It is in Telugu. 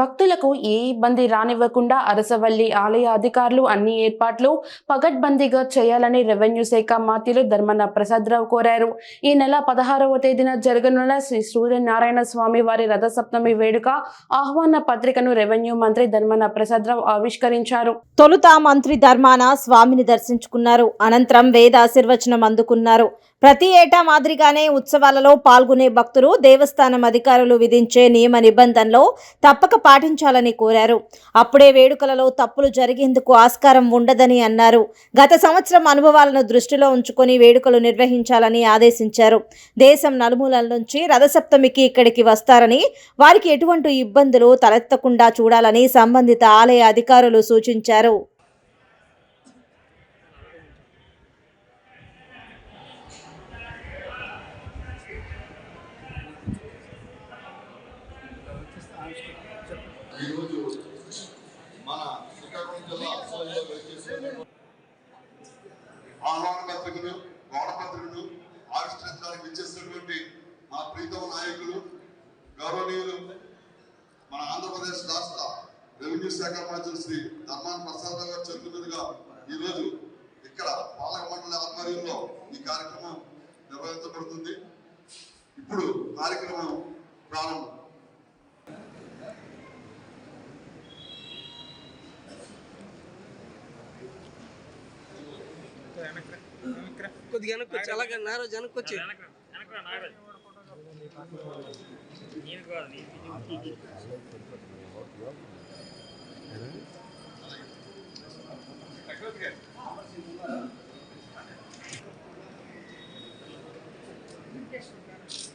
భక్తులకు ఏ ఇబ్బంది రానివ్వకుండా అరసవల్లి ఆలయ అధికారులు అన్ని ఏర్పాట్లు పగడ్బందీగా చేయాలని రెవెన్యూ శాఖ మాత్యులు ధర్మన్న ప్రసాదరావు కోరారు. ఈ నెల పదహారవ తేదీన జరగనున్న శ్రీ సూర్యనారాయణ స్వామి వారి రథసప్తమి వేడుక ఆహ్వాన పత్రికను రెవెన్యూ మంత్రి ధర్మన్న ప్రసాదరావు ఆవిష్కరించారు. తొలుత మంత్రి ధర్మాన స్వామిని దర్శించుకున్నారు. అనంతరం వేద ఆశీర్వచనం అందుకున్నారు. ప్రతి ఏటా మాదిరిగానే ఉత్సవాలలో పాల్గొనే భక్తులు దేవస్థానం అధికారులు విధించే నియమ నిబంధనలు తప్పక పాటించాలని కోరారు. అప్పుడే వేడుకలలో తప్పులు జరిగేందుకు ఆస్కారం ఉండదని అన్నారు. గత సంవత్సరం అనుభవాలను దృష్టిలో ఉంచుకొని వేడుకలు నిర్వహించాలని ఆదేశించారు. దేశం నలుమూలల నుంచి రథసప్తమికి ఇక్కడికి వస్తారని వారికి ఎటువంటి ఇబ్బందులు తలెత్తకుండా చూడాలని సంబంధిత ఆలయ అధికారులు సూచించారు. ఈరోజు మన శ్రీకాకుళం జిల్లా అసలు వచ్చేసి ఆహ్వాన పత్రికలు గోడ ఆవిష్కరించడానికి ఇచ్చేసినటువంటి మన ప్రీతమ నాయకులు గౌరవనీయులు మన ఆంధ్రప్రదేశ్ రాష్ట్ర రెవెన్యూ శాఖ మంత్రి శ్రీ ధర్మాన ప్రసాద్ గారు చేతుల మీదుగా ఈరోజు ఇక్కడ పాలక మండలి ఆధ్వర్యంలో ఈ కార్యక్రమం నిర్వహించబడుతుంది. ఇప్పుడు కార్యక్రమం ప్రారంభం. కొద్దిగా వెనక్కి అలాగే నారోజు వెనక్కి వచ్చి Thank.